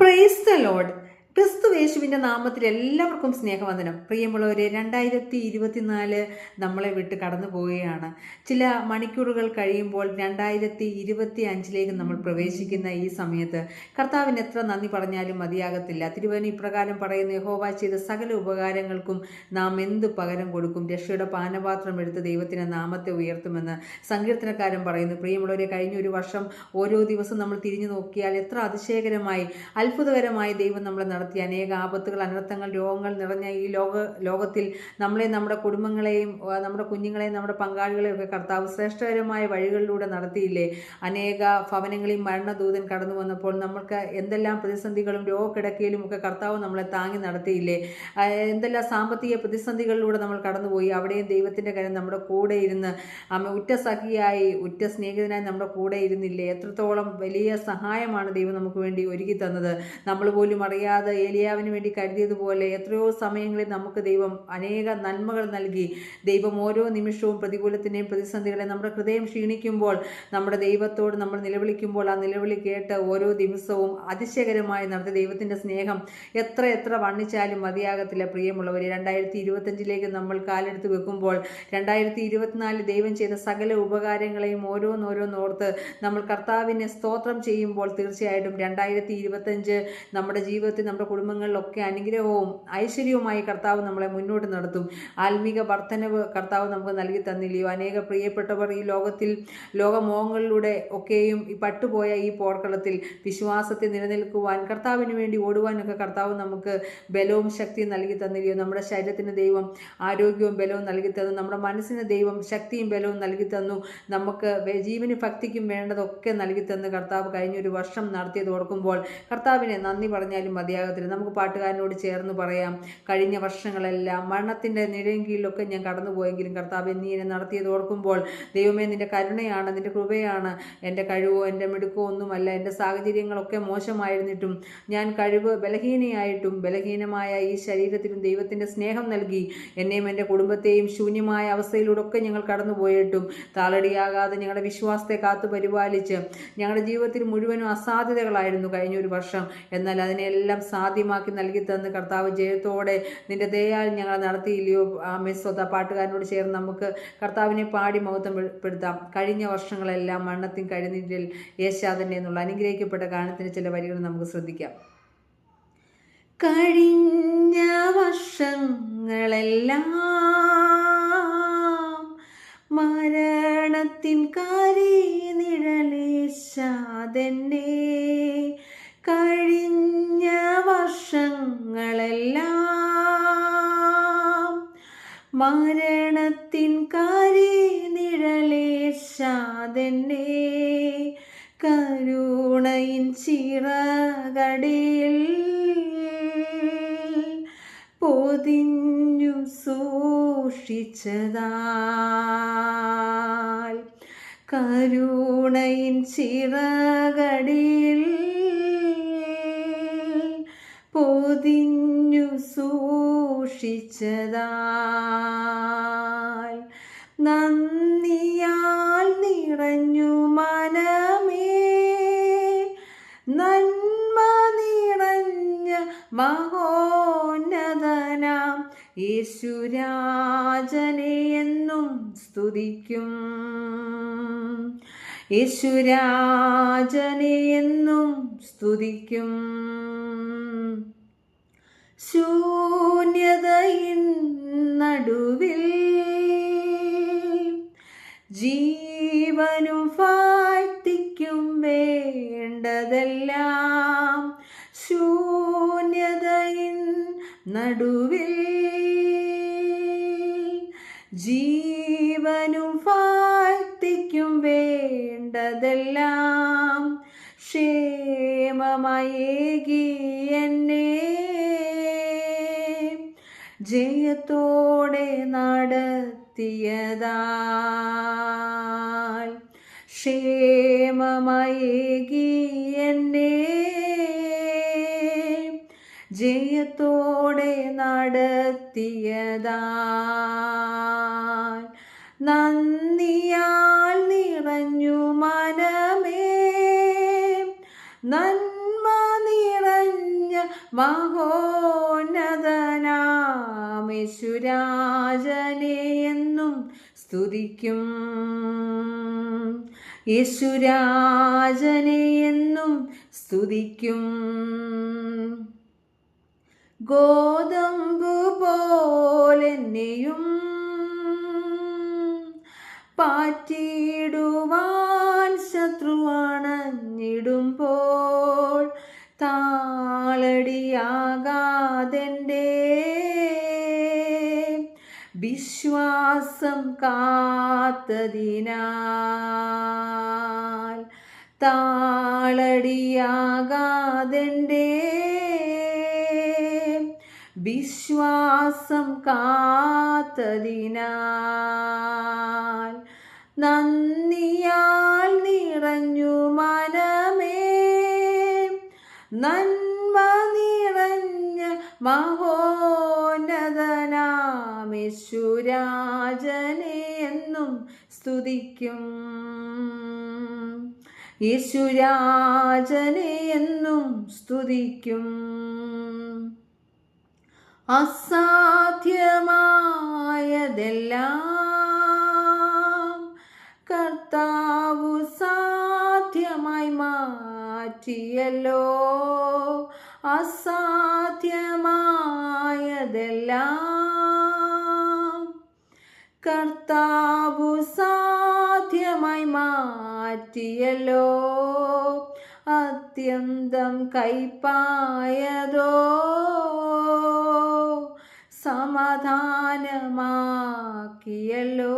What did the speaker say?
Praise the load ക്രിസ്തു യേശുവിന്റെ നാമത്തിൽ എല്ലാവർക്കും സ്നേഹവന്ദനം. പ്രിയമുള്ളവരെ രണ്ടായിരത്തി ഇരുപത്തിനാല് നമ്മളെ വിട്ട് കടന്നു പോവുകയാണ്. ചില മണിക്കൂറുകൾ കഴിയുമ്പോൾ രണ്ടായിരത്തി ഇരുപത്തി അഞ്ചിലേക്ക് നമ്മൾ പ്രവേശിക്കുന്ന ഈ സമയത്ത് കർത്താവിന് എത്ര നന്ദി പറഞ്ഞാലും മതിയാകത്തില്ല. തിരുവന ഇപ്രകാരം പറയുന്ന യഹോവ ചെയ്ത സകല ഉപകാരങ്ങൾക്കും നാം എന്ത് പകരം കൊടുക്കും? രക്ഷയുടെ പാനപാത്രം എടുത്ത് ദൈവത്തിന്റെ നാമത്തെ ഉയർത്തുമെന്ന് സങ്കീർത്തനക്കാരൻ പറയുന്നു. പ്രിയമുള്ളവരെ കഴിഞ്ഞ ഒരു വർഷം ഓരോ ദിവസം നമ്മൾ തിരിഞ്ഞു നോക്കിയാൽ എത്ര അതിശയകരമായി അത്ഭുതകരമായി ദൈവം നമ്മളെ നടത്തി അനേക ആപത്തുകൾ അനർത്ഥങ്ങൾ രോഗങ്ങൾ നിറഞ്ഞ ഈ ലോക ലോകത്തിൽ നമ്മളെ നമ്മുടെ കുടുംബങ്ങളെയും നമ്മുടെ കുഞ്ഞുങ്ങളെയും നമ്മുടെ പങ്കാളികളെയും ഒക്കെ കർത്താവ് ശ്രേഷ്ഠകരമായ വഴികളിലൂടെ നടത്തിയില്ലേ? അനേക ഭവനങ്ങളിൽ മരണദൂതൻ കടന്നു വന്നപ്പോൾ നമ്മൾക്ക് എന്തെല്ലാം പ്രതിസന്ധികളും രോഗക്കിടക്കയിലും ഒക്കെ കർത്താവ് നമ്മളെ താങ്ങി നടത്തിയില്ലേ? എന്തെല്ലാം സാമ്പത്തിക പ്രതിസന്ധികളിലൂടെ നമ്മൾ കടന്നുപോയി? അവിടെയും ദൈവത്തിന്റെ കാര്യം നമ്മുടെ കൂടെ ഇരുന്ന് അമ്മ ഉറ്റ സഖിയായി ഉറ്റ സ്നേഹിതനായി നമ്മുടെ കൂടെ ഇരുന്നില്ലേ? എത്രത്തോളം വലിയ സഹായമാണ് ദൈവം നമുക്ക് വേണ്ടി ഒരുക്കി തന്നത്? നമ്മൾ പോലും അറിയാതെ ഏലിയാവിന് വേണ്ടി കരുതിയതുപോലെ എത്രയോ സമയങ്ങളിൽ നമുക്ക് ദൈവം അനേക നന്മകൾ നൽകി. ദൈവം ഓരോ നിമിഷവും പ്രതികൂലത്തിന്റെയും പ്രതിസന്ധികളെ നമ്മുടെ ഹൃദയം ക്ഷീണിക്കുമ്പോൾ നമ്മുടെ ദൈവത്തോട് നമ്മൾ നിലവിളിക്കുമ്പോൾ ആ നിലവിളി കേട്ട് ഓരോ ദിവസവും അതിശയകരമായി നടത്തിയ ദൈവത്തിന്റെ സ്നേഹം എത്ര എത്ര വണ്ണിച്ചാലും മതിയാകത്തില്ല. പ്രിയമുള്ളവർ രണ്ടായിരത്തി ഇരുപത്തഞ്ചിലേക്ക് നമ്മൾ കാലെടുത്ത് വെക്കുമ്പോൾ രണ്ടായിരത്തി ഇരുപത്തിനാലിൽ ദൈവം ചെയ്ത സകല ഉപകാരങ്ങളെയും ഓരോന്നോരോന്നോർത്ത് നമ്മൾ കർത്താവിനെ സ്തോത്രം ചെയ്യുമ്പോൾ തീർച്ചയായിട്ടും രണ്ടായിരത്തി ഇരുപത്തഞ്ച് നമ്മുടെ ജീവിതത്തിൽ നമ്മുടെ കുടുംബങ്ങളിലൊക്കെ അനുഗ്രഹവും ഐശ്വര്യവുമായി കർത്താവ് നമ്മളെ മുന്നോട്ട് നടത്തും. ആത്മീക വർധനവ് കർത്താവ് നമുക്ക് നൽകി തന്നില്ലയോ? അനേക പ്രിയപ്പെട്ടവർ ഈ ലോകത്തിൽ ലോകമോഹങ്ങളിലൂടെ ഒക്കെയും ഈ പട്ടുപോയ ഈ പോർക്കളത്തിൽ വിശ്വാസത്തെ നിലനിൽക്കുവാൻ കർത്താവിന് വേണ്ടി ഓടുവാനൊക്കെ കർത്താവ് നമുക്ക് ബലവും ശക്തിയും നൽകി തന്നില്ലയോ? നമ്മുടെ ശരീരത്തിന് ദൈവം ആരോഗ്യവും ബലവും നൽകി തന്നു. നമ്മുടെ മനസ്സിന് ദൈവം ശക്തിയും ബലവും നൽകി തന്നു. നമുക്ക് ജീവന് ഭക്തിക്കും വേണ്ടതൊക്കെ നൽകി തന്ന് കർത്താവ് കഴിഞ്ഞൊരു വർഷം നടത്തിയത് ഓർക്കുമ്പോൾ കർത്താവിനെ നന്ദി പറഞ്ഞാലും മതിയാകത്തില്ല നമുക്ക് പാട്ടുകാരനോട് ചേർന്ന് പറയാം. കഴിഞ്ഞ വർഷങ്ങളെല്ലാം മരണത്തിന്റെ നിഴയും കീഴിലൊക്കെ ഞാൻ കടന്നുപോയെങ്കിലും കർത്താവ് നീ എന്നെ നടത്തിയത് ഓർക്കുമ്പോൾ ദൈവമേ നിന്റെ കരുണയാണ് നിന്റെ കൃപയാണ്. എന്റെ കഴിവോ എന്റെ മിടുക്കോ ഒന്നുമല്ല. എന്റെ സാഹചര്യങ്ങളൊക്കെ മോശമായിരുന്നിട്ടും ഞാൻ കഴിവ് ബലഹീനയായിട്ടും ബലഹീനമായ ഈ ശരീരത്തിലും ദൈവത്തിന്റെ സ്നേഹം നൽകി എന്നെയും എന്റെ കുടുംബത്തെയും ശൂന്യമായ അവസ്ഥയിലൂടെ ഒക്കെ ഞങ്ങൾ കടന്നുപോയിട്ടും താളടിയാകാതെ ഞങ്ങളുടെ വിശ്വാസത്തെ കാത്തു പരിപാലിച്ച് ഞങ്ങളുടെ ജീവിതത്തിൽ മുഴുവനും അസാധ്യതകളായിരുന്നു കഴിഞ്ഞ ഒരു വർഷം. എന്നാൽ അതിനെല്ലാം സാധ്യമാക്കി നൽകി തന്ന് കർത്താവ് ജയത്തോടെ നിന്റെ ദയാൽ ഞങ്ങൾ നടത്തിയില്ലയോ? ആമേ സ്വത പാട്ടുകാരനോട് ചേർന്ന് നമുക്ക് കർത്താവിനെ പാടി മഹത്വപ്പെടുത്താം കഴിഞ്ഞ വർഷങ്ങളെല്ലാം മണ്ണത്തിൻ കഴിഞ്ഞിട്ടിൽ യേശാദന്റെ എന്നുള്ള അനുഗ്രഹിക്കപ്പെട്ട ഗാനത്തിന്റെ ചില വരികൾ നമുക്ക് ശ്രദ്ധിക്കാം. കഴിഞ്ഞ വർഷങ്ങളെല്ലാം മരണത്തിൻ കാരി നിഴലേശാതെന്നെ മരണത്തിൻ കാരി നിഴലേശാതെന്നെ കരുണയിൻ ചിറകടിയിൽ പൊതിഞ്ഞു സൂക്ഷിച്ചതാൽ. കരുണയിൻ ചിറകടിൽ പൊതിഞ്ഞു സൂക്ഷിച്ചതാൽ നന്ദിയാൽ നിറഞ്ഞു മനമേ. നന്മ നിറഞ്ഞ മഹോന്നതനാം യേശുരാജനെ എന്നും സ്തുതിക്കും. യേശുരാജനെ എന്നും സ്തുതിക്കും. ശൂന്യതയിൻ നടുവിൽ ജീവനു ഫാഴ്ത്തിക്കും വേണ്ടതെല്ലാം. ശൂന്യതയിൻ നടുവിൽ ജീവനും വാഴ്ത്തിക്കും വേണ്ടതെല്ലാം ക്ഷേമമയേകി എന്നെ. ജയത്തോടെ നടത്തിയതാൽ ക്ഷേമമയേകി എന്നെ. ജയത്തോടെ നടത്തിയതാൽ നന്ദിയാൽ നിറഞ്ഞു മനമേ. നന്മ നിറഞ്ഞ മഹോന്നതനാമേശുരാജനെ എന്നും സ്തുതിക്കും. യേശുരാജനെ എന്നും സ്തുതിക്കും. ഗോതമ്പു പോലെന്നെയും പാറ്റിടുവാൻ ശത്രുവണഞ്ഞിടുമ്പോൾ താളടിയാകാതെന്റെ വിശ്വാസം കാത്തതിനാൽ താളടിയാകാതെന്റെ വിശ്വാസം കാത്തതിനാൽ നന്ദിയാൽ നിറഞ്ഞു മനമേ. നന്മ നിറഞ്ഞ മഹോന്നതനാമിശുരാജനെ എന്നും സ്തുതിക്കും. യേശുരാജനെ എന്നും സ്തുതിക്കും. അസാധ്യമായതെല്ലാം കർത്താവു സാധ്യമായി മാറ്റിയല്ലോ. അസാധ്യമായതെല്ലാം കർത്താവു സാധ്യമായി മാറ്റിയല്ലോ. അത്യന്തം കൈപ്പായതോ. സമാധാനമാക്കിയല്ലോ.